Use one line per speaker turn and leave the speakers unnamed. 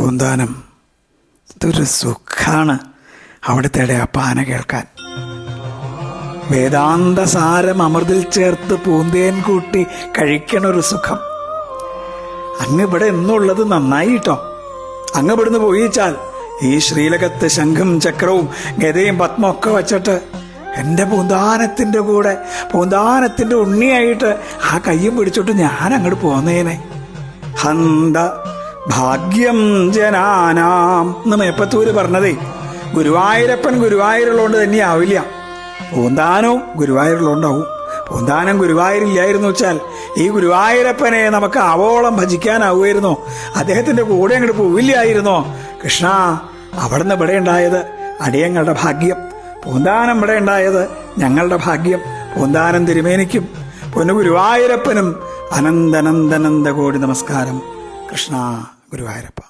പൂന്താനം. ഇതൊരു സുഖാണ്. അവിടുത്തെ ആ പാന കേൾക്കാൻ. വേദാന്ത സാരം അമൃതിൽ ചേർത്ത് പൂന്തേൻ കൂട്ടി കഴിക്കണ ഒരു സുഖം. അങ്ങ് ഇവിടെ എന്നുള്ളത് നന്നായി കേട്ടോ അങ്ങ് ഇവിടുന്ന് പോയിച്ചാൽ ഈ ശ്രീലകത്ത് ശംഖും ചക്രവും ഗതയും പത്മൊക്കെ വച്ചിട്ട് എന്റെ പൂന്താനത്തിന്റെ കൂടെ പൂന്താനത്തിന്റെ ഉണ്ണിയായിട്ട് ആ കയ്യും പിടിച്ചിട്ട് ഞാൻ അങ്ങോട്ട് പോന്നേനെ. ഹന്ത ഭാഗ്യം ജനാനാം എന്ന് മേപ്പത്തൂര് പറഞ്ഞതേ. ഗുരുവായൂരപ്പൻ ഗുരുവായൂരുള്ളതുകൊണ്ട് തന്നെയാവില്ല. പൂന്താനവും ഗുരുവായൂരുള്ളതുകൊണ്ടാവും പൂന്താനം ഗുരുവായൂരില്ലായിരുന്നു വെച്ചാൽ ഈ ഗുരുവായൂരപ്പനെ നമുക്ക് ആവോളം ഭജിക്കാനാവുമായിരുന്നോ? അദ്ദേഹത്തിന്റെ കൂടെ അങ്ങോട്ട് പോവില്ലായിരുന്നോ? കൃഷ്ണ അവിടുന്ന് ഇവിടെ ഉണ്ടായത് അടിയങ്ങളുടെ ഭാഗ്യം. പൂന്താനം ഇവിടെ ഉണ്ടായത് ഞങ്ങളുടെ ഭാഗ്യം. പൂന്താനം തിരുമേനിക്കും. പൊന്നു ഗുരുവായൂരപ്പനും അനന്തനന്ദനന്ദ കോടി നമസ്കാരം. കൃഷ്ണ. ഗുരുവായൂരപ്പ